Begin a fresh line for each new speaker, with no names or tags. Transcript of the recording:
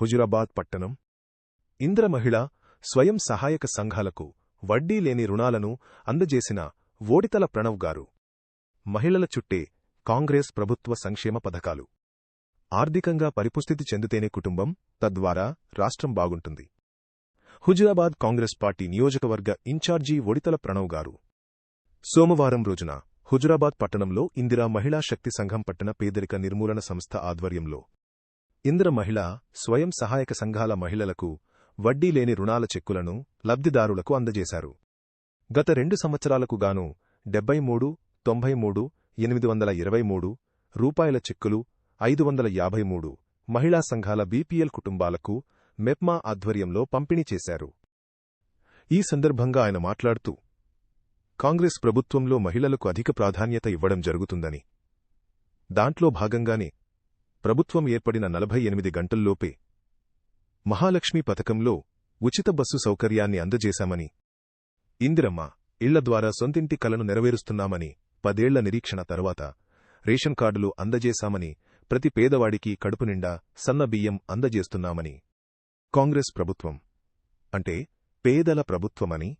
హుజురాబాద్ పట్టణం. ఇంద్ర మహిళ స్వయం సహాయక సంఘాలకు వడ్డీ లేని రుణాలను అందజేసిన ఓడితల ప్రణవ్ గారు. మహిళల చుట్టే కాంగ్రెస్ ప్రభుత్వ సంక్షేమ పథకాలు. ఆర్థికంగా పరిపుస్థితి చెందితేనే కుటుంబం తద్వారా రాష్ట్రం బాగుంటుంది. హుజురాబాద్ కాంగ్రెస్ పార్టీ నియోజకవర్గ ఇన్ఛార్జీ ఒడితల ప్రణవ్ గారు. సోమవారం రోజున హుజురాబాద్ పట్టణంలో ఇందిరా మహిళా శక్తి సంఘం పట్టణ పేదరిక నిర్మూలన సంస్థ ఆధ్వర్యంలో ఇంద్ర మహిళ స్వయం సహాయక సంఘాల మహిళలకు వడ్డీ లేని రుణాల చెక్కులను లబ్ధిదారులకు అందజేశారు. గత రెండు సంవత్సరాలకు గాను డెబ్బై మూడు తొంభై మూడు ఎనిమిది వందల ఇరవై మూడు రూపాయల చెక్కులు ఐదు వందల యాభై మూడు మహిళా సంఘాల బీపీఎల్ కుటుంబాలకు మెప్మా ఆధ్వర్యంలో పంపిణీ చేశారు. ఈ సందర్భంగా ఆయన మాట్లాడుతూ కాంగ్రెస్ ప్రభుత్వంలో మహిళలకు అధిక ప్రాధాన్యత ఇవ్వడం జరుగుతుందని. దాంట్లో భాగంగానే ప్రభుత్వం ఏర్పడిన నలభై ఎనిమిది గంటల్లోపే మహాలక్ష్మి పథకంలో ఉచిత బస్సు సౌకర్యాన్ని అందజేశామని ఇందిరమ్మ ఇళ్ళ ద్వారా సొంతింటి కలను నెరవేరుస్తున్నామని పదేళ్ళ నిరీక్షణ తర్వాత రేషన్ కార్డులు అందజేశామని ప్రతి పేదవాడికి కడుపు నిండా సన్న బియ్యం అందజేస్తున్నామని కాంగ్రెస్ ప్రభుత్వం. అంటే పేదల ప్రభుత్వమని